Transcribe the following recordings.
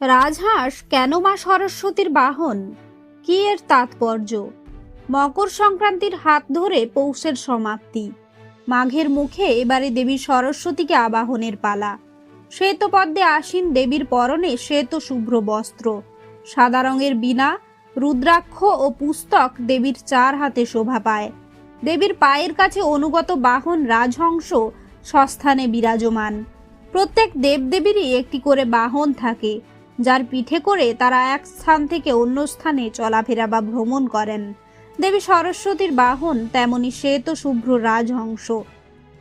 রাজহাঁস, কেন মা সরস্বতীর বাহন? কি এর তাৎপর্য? মকর সংক্রান্তির হাত ধরে পৌষের সমাপ্তি। মাঘের মুখে এবারে দেবী সরস্বতীকে আবাহনের পালা। শ্বেতপদ্মে আসীন দেবীর পরনে শ্বেত শুভ্র বস্ত্র। সাদা রঙের বীণা, রুদ্রাক্ষ ও পুস্তক দেবীর চার হাতে শোভা পায়। দেবীর পায়ের কাছে অনুগত বাহন রাজহংস সস্থানে বিরাজমান। প্রত্যেক দেবদেবীরই একটি করে বাহন থাকে। যার পিঠে করে তারা এক স্থান থেকে অন্য স্থানে চলাফেরা বা ভ্রমণ করেন। দেবী সরস্বতীর বাহন তেমনি শ্বেত শুভ্র রাজহংস।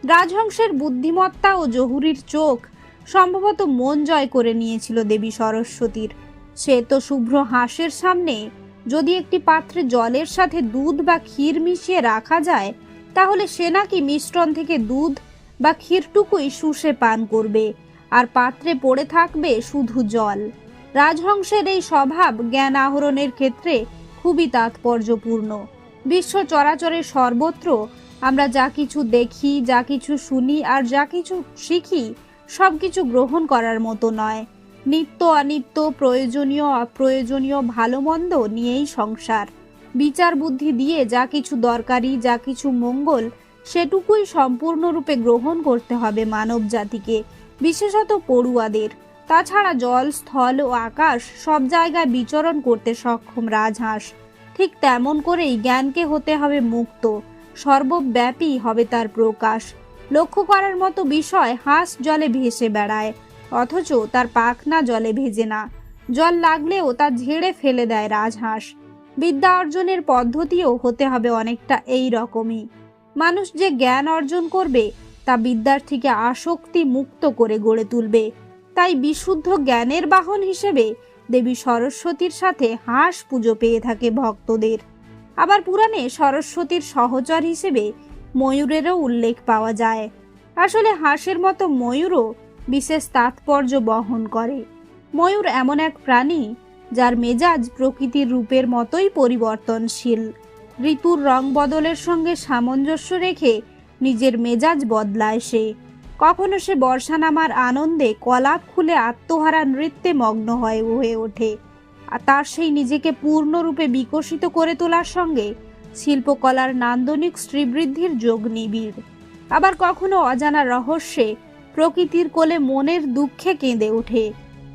রাজহংসের বুদ্ধিমত্তা ও জহুরির চোখ সম্ভবত মন জয় করে নিয়েছিল দেবী সরস্বতীর। শ্বেত শুভ্র হাঁসের সামনে যদি একটি পাত্রে জলের সাথে দুধ বা ক্ষীর মিশিয়ে রাখা যায়, তাহলে সে নাকি মিশ্রণ থেকে দুধ বা ক্ষীরটুকুই শুষে পান করবে, আর পাত্রে পড়ে থাকবে শুধু জল। রাজহংসের এই স্বভাব জ্ঞান আহরণের ক্ষেত্রে খুবই তাৎপর্যপূর্ণ। বিশ্ব চরাচরের সর্বত্র আমরা যা কিছু দেখি, যা কিছু শুনি আর যা কিছু শিখি সব কিছু গ্রহণ করার মতো নয়। নিত্য অনিত্য, প্রয়োজনীয়, অপ্রয়োজনীয়, ভালো মন্দ নিয়েই সংসার। বিচার বুদ্ধি দিয়ে যা কিছু দরকারি, যা কিছু মঙ্গল, সেটুকুই সম্পূর্ণরূপে গ্রহণ করতে হবে মানব জাতিকে বিশেষত পড়ুয়াদের। তাছাড়া জল, স্থল ও আকাশ সব জায়গায় বিচরণ করতে সক্ষম রাজহাঁস। ঠিক তেমন করেই জ্ঞানকে হতে হবে মুক্ত। সর্বব্যাপী হবে তার প্রকাশ। লক্ষ্য করার মতো বিষয় হাঁস জলে ভেসে বেড়ায়, অথচ তার পাখনা জলে ভেজে না। জল লাগলেও তা ঝেড়ে ফেলে দেয় রাজহাঁস। বিদ্যা অর্জনের পদ্ধতিও হতে হবে অনেকটা এই রকমই। মানুষ যে জ্ঞান অর্জন করবে, তা বিদ্যার্থীকে আসক্তি মুক্ত করে গড়ে তুলবে। তাই বিশুদ্ধ জ্ঞানের বাহন হিসেবে দেবী সরস্বতীর সাথে হাঁস পুজো পেয়ে থাকে ভক্তদের। আবার পুরাণে সরস্বতীর সহচর হিসেবে ময়ূরেরও উল্লেখ পাওয়া যায়। আসলে হাঁসের মতো ময়ূরও বিশেষ তাৎপর্য বহন করে। ময়ূর এমন এক প্রাণী যার মেজাজ প্রকৃতির রূপের মতোই পরিবর্তনশীল। ঋতুর রং বদলের সঙ্গে সামঞ্জস্য রেখে নিজের মেজাজ বদলায় সে। কখনো সে বর্ষা নামার আনন্দে কলাপ খুলে আত্মহারা নৃত্যে মগ্ন হয়, হয়ে ওঠে। আর তার সেই নিজেকে পূর্ণরূপে বিকশিত করে তোলার সঙ্গে শিল্পকলার নান্দনিক শ্রীবৃদ্ধির যোগ নিবিড়। আবার কখনো অজানা রহস্যে প্রকৃতির কোলে মনের দুঃখে কেঁদে ওঠে।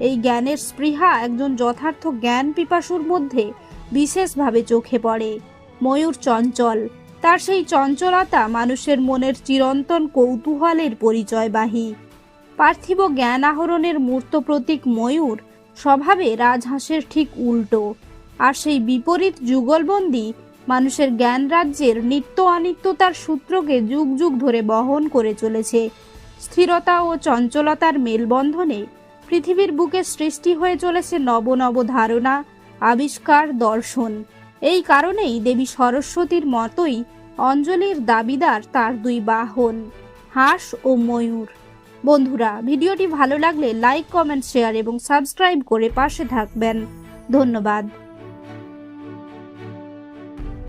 এই জ্ঞানের স্পৃহা একজন যথার্থ জ্ঞান পিপাসুর মধ্যে বিশেষভাবে চোখে পড়ে। ময়ূর চঞ্চল তার সেই চঞ্চলতা মানুষের মনের চিরন্তন কৌতূহলের পরিচয়বাহী। পার্থিব জ্ঞান আহরণের মূর্ত প্রতীক ময়ূর স্বভাবে রাজহাঁসের ঠিক উল্টো। আর সেই বিপরীত যুগলবন্দি মানুষের জ্ঞান রাজ্যের নিত্য অনিত্যতার সূত্রকে যুগ যুগ ধরে বহন করে চলেছে। স্থিরতা ও চঞ্চলতার মেলবন্ধনে পৃথিবীর বুকে সৃষ্টি হয়ে চলেছে নব নব ধারণা আবিষ্কার, দর্শন। এই কারণেই দেবী সরস্বতীর মতোই অঞ্জলির দাবিদার তার দুই বাহন হাঁস ও ময়ূর। বন্ধুরা, ভিডিওটি ভালো লাগলে লাইক কমেন্ট শেয়ার এবং সাবস্ক্রাইব করে পাশে থাকবেন। ধন্যবাদ।